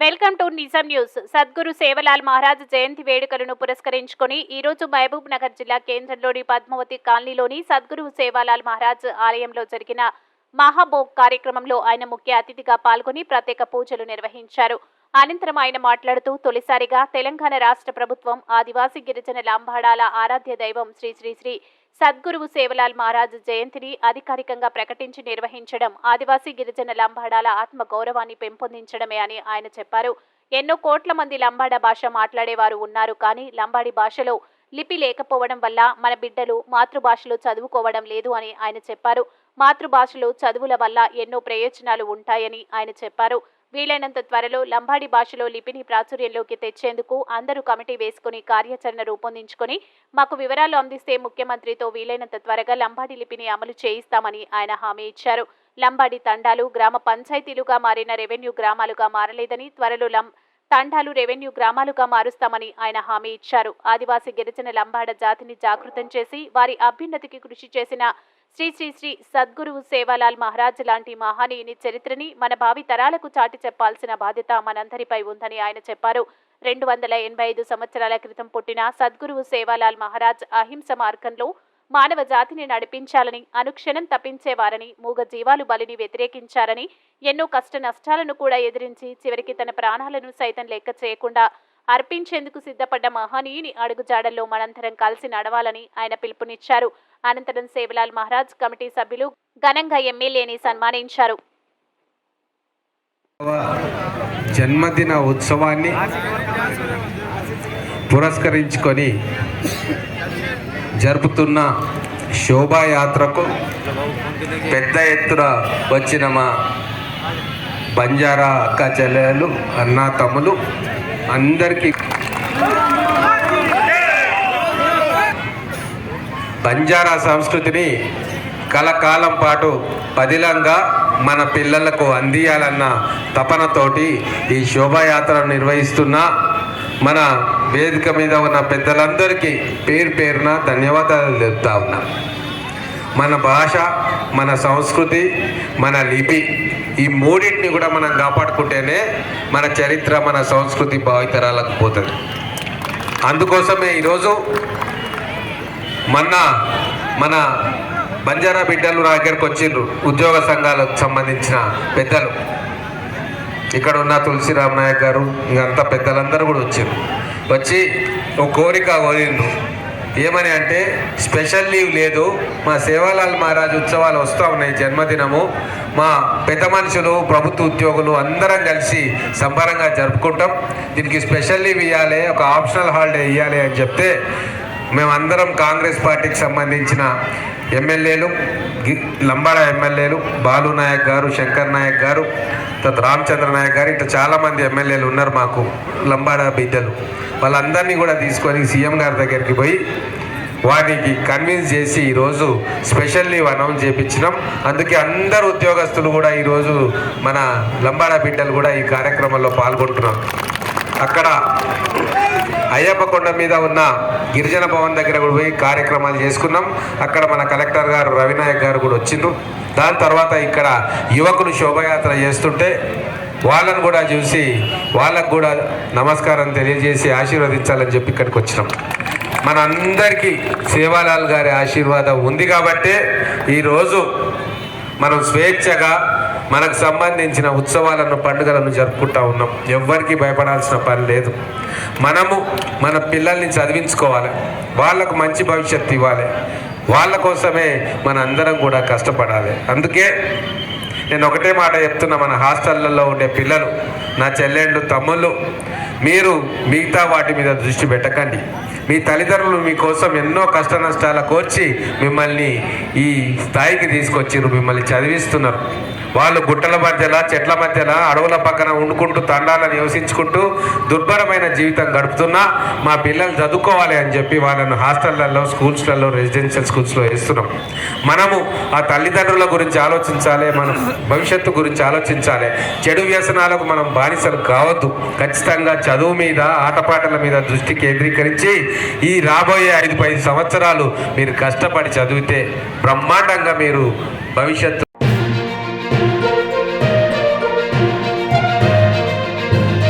Welcome to Nijam news. Sadguru Sevalal Maharaj జయంతి వేడుకలను పురస్కరించుకొని ఈరోజు మహబూబ్ నగర్ జిల్లా కేంద్రంలోని పద్మావతి కాలనీలోని సద్గురు సేవాలాల్ మహారాజ్ ఆలయంలో జరిగిన మహాభోగ్ కార్యక్రమంలో ఆయన ముఖ్య అతిథిగా పాల్గొని ప్రత్యేక పూజలు నిర్వహించారు. అనంతరం ఆయన మాట్లాడుతూ తొలిసారిగా తెలంగాణ రాష్ట్ర ప్రభుత్వం ఆదివాసీ గిరిజన లాంబాడాల ఆరాధ్య దైవం శ్రీ శ్రీ శ్రీ సద్గురువు సేవలాల్ మహారాజ్ జయంతిని అధికారికంగా ప్రకటించి నిర్వహించడం ఆదివాసీ గిరిజన లంబాడాల ఆత్మ గౌరవాన్ని పెంపొందించడమే అని ఆయన చెప్పారు. ఎన్నో కోట్ల మంది లంబాడ భాష మాట్లాడేవారు ఉన్నారు కానీ లంబాడి భాషలో లిపి లేకపోవడం వల్ల మన బిడ్డలు మాతృభాషలో చదువుకోవడం లేదు అని ఆయన చెప్పారు. మాతృభాషలో చదువుల వల్ల ఎన్నో ప్రయోజనాలు ఉంటాయని ఆయన చెప్పారు. వీలైనంత త్వరలో లంబాడి భాషలో లిపిని ప్రాచుర్యంలోకి తెచ్చేందుకు అందరూ కమిటీ వేసుకుని కార్యాచరణ రూపొందించుకొని మాకు వివరాలు అందిస్తే ముఖ్యమంత్రితో వీలైనంత త్వరగా లంబాడి లిపిని అమలు చేయిస్తామని ఆయన హామీ ఇచ్చారు. లంబాడి తండాలు గ్రామ పంచాయతీలుగా మారిన రెవెన్యూ గ్రామాలుగా మారలేదని త్వరలో లం తండాలు రెవెన్యూ గ్రామాలుగా మారుస్తామని ఆయన హామీ ఇచ్చారు. ఆదివాసీ గిరిజన లంబాడ జాతిని జాగృతం చేసి వారి అభ్యున్నతికి కృషి చేసిన శ్రీ శ్రీ శ్రీ సద్గురువు సేవాలాల్ మహారాజ్ లాంటి మహానీయుని చరిత్రని మన భావి తరాలకు చాటి చెప్పాల్సిన బాధ్యత మనందరిపై ఉందని ఆయన చెప్పారు. రెండు వందల ఎనభై ఐదు సంవత్సరాల క్రితం పుట్టిన సద్గురువు సేవాలాల్ మహారాజ్ అహింస మార్గంలో మానవ జాతిని నడిపించాలని అనుక్షణం తప్పించేవారని మూగ జీవాలు బలిని వ్యతిరేకించారని ఎన్నో కష్ట నష్టాలను కూడా ఎదిరించి చివరికి తన ప్రాణాలను సైతం లెక్క చేయకుండా అర్పించేందుకు సిద్ధపడ్డ మహనీయుని అడుగుజాడల్లో మనంతరం కలిసి నడవాలని ఆయన పిలుపునిచ్చారు. అనంతరం సేవలాల్ మహారాజ్ కమిటీ సభ్యులు ఘనంగా ఎమ్మెల్యేని సన్మానించారు. జన్మదిన ఉత్సవాన్ని పురస్కరించుకొని జరుపుతున్న శోభాయాత్రకు పెద్ద ఎత్తున వచ్చిన మా బంజారా అక్క చెల్లెలు అన్నా తమ్ములు అందరికీ బంజారా సంస్కృతిని కలకాలం పాటు పదిలంగా మన పిల్లలకు అందియాలన్న తపనతోటి ఈ శోభాయాత్రను నిర్వహిస్తున్న మన వేదిక మీద ఉన్న పెద్దలందరికీ పేరు పేరున ధన్యవాదాలు తెలుపుతా ఉన్నాం. మన భాష మన సంస్కృతి మన లిపి ఈ మూడింటిని కూడా మనం కాపాడుకుంటేనే మన చరిత్ర మన సంస్కృతి భావితరాలకు పోతుంది. అందుకోసమే ఈరోజు మొన్న మన బంజారా బిడ్డలు నా దగ్గరకు వచ్చిండ్రు. ఉద్యోగ సంఘాలకు సంబంధించిన పెద్దలు. ఇక్కడ ఉన్న తులసిరామ్ నాయక్ గారు ఇంకంతా పెద్దలందరూ కూడా వచ్చారు. వచ్చి ఒక కోరిక కోరిండ్రు. ఏమని అంటే స్పెషల్ లీవ్ లేదు. మా సేవాలాల్ మహారాజ్ ఉత్సవాలు వస్తూ ఉన్నాయి జన్మదినము. మా పెద్ద మనుషులు ప్రభుత్వ ఉద్యోగులు అందరం కలిసి సంబరంగా జరుపుకుంటాం. దీనికి స్పెషల్ లీవ్ ఇవ్వాలి ఒక ఆప్షనల్ హాలిడే ఇవ్వాలి అని చెప్తే మేమందరం కాంగ్రెస్ పార్టీకి సంబంధించిన ఎమ్మెల్యేలు గి- లంబాడ ఎమ్మెల్యేలు బాలు నాయక్ గారు శంకర్ నాయక్ గారు తర్వాత రామచంద్ర నాయక్ గారు ఇట్లా చాలామంది ఎమ్మెల్యేలు ఉన్నారు మాకు లంబాడ బిడ్డలు. వాళ్ళందరినీ కూడా తీసుకొని సీఎం గారి దగ్గరికి పోయి వారికి కన్విన్స్ చేసి ఈరోజు స్పెషల్ లీవ్ అనౌన్స్ చేయించినాం అందుకే అందరు ఉద్యోగస్తులు కూడా ఈరోజు మన లంబాడ బిడ్డలు కూడా ఈ కార్యక్రమంలో పాల్గొంటున్నారు. అక్కడ అయ్యప్ప కొండ మీద ఉన్న గిరిజన భవన్ దగ్గర కూడా పోయి కార్యక్రమాలు చేసుకున్నాం. అక్కడ మన కలెక్టర్ గారు రవినాయక్ గారు కూడా వచ్చిండ్రు. దాని తర్వాత ఇక్కడ యువకులు శోభయాత్ర చేస్తుంటే వాళ్ళను కూడా చూసి వాళ్ళకు కూడా నమస్కారం తెలియజేసి ఆశీర్వదించాలని చెప్పి ఇక్కడికి వచ్చినాం. మన అందరికీ సేవాలాల్ గారి ఆశీర్వాదం ఉంది కాబట్టే ఈరోజు మనం స్వేచ్ఛగా మనకు సంబంధించిన ఉత్సవాలను పండుగలను జరుపుకుంటా ఉన్నాం. ఎవ్వరికీ భయపడాల్సిన పని లేదు. మనము మన పిల్లల్ని చదివించుకోవాలి. వాళ్ళకు మంచి భవిష్యత్తు ఇవ్వాలి. వాళ్ళ కోసమే మన అందరం కూడా కష్టపడాలి. అందుకే నేను ఒకటే మాట చెప్తున్నా మన హాస్టళ్ళలో ఉండే పిల్లలు నా చెల్లెళ్ళు తమ్ముళ్ళు మీరు మిగతా వాటి మీద దృష్టి పెట్టకండి. మీ తల్లిదండ్రులు మీకోసం ఎన్నో కష్ట నష్టాల కోర్చి మిమ్మల్ని ఈ స్థాయికి తీసుకొచ్చిర్రు మిమ్మల్ని చదివిస్తున్నారు. వాళ్ళు గుట్టల మధ్యన చెట్ల మధ్యన అడవుల పక్కన వండుకుంటూ తండాలను నివసించుకుంటూ దుర్భరమైన జీవితం గడుపుతున్నా మా పిల్లలు చదువుకోవాలి అని చెప్పి వాళ్ళను హాస్టళ్ళలో స్కూల్స్లలో రెసిడెన్షియల్ స్కూల్స్లో వేస్తున్నాం. మనము ఆ తల్లిదండ్రుల గురించి ఆలోచించాలి మనం భవిష్యత్తు గురించి ఆలోచించాలి. చెడు వ్యసనాలకు మనం బానిసలు కావద్దు. ఖచ్చితంగా చదువు మీద ఆటపాటల మీద దృష్టి కేంద్రీకరించి ఈ రాబోయే ఐదు పది సంవత్సరాలు మీరు కష్టపడి చదివితే బ్రహ్మాండంగా మీరు భవిష్యత్తు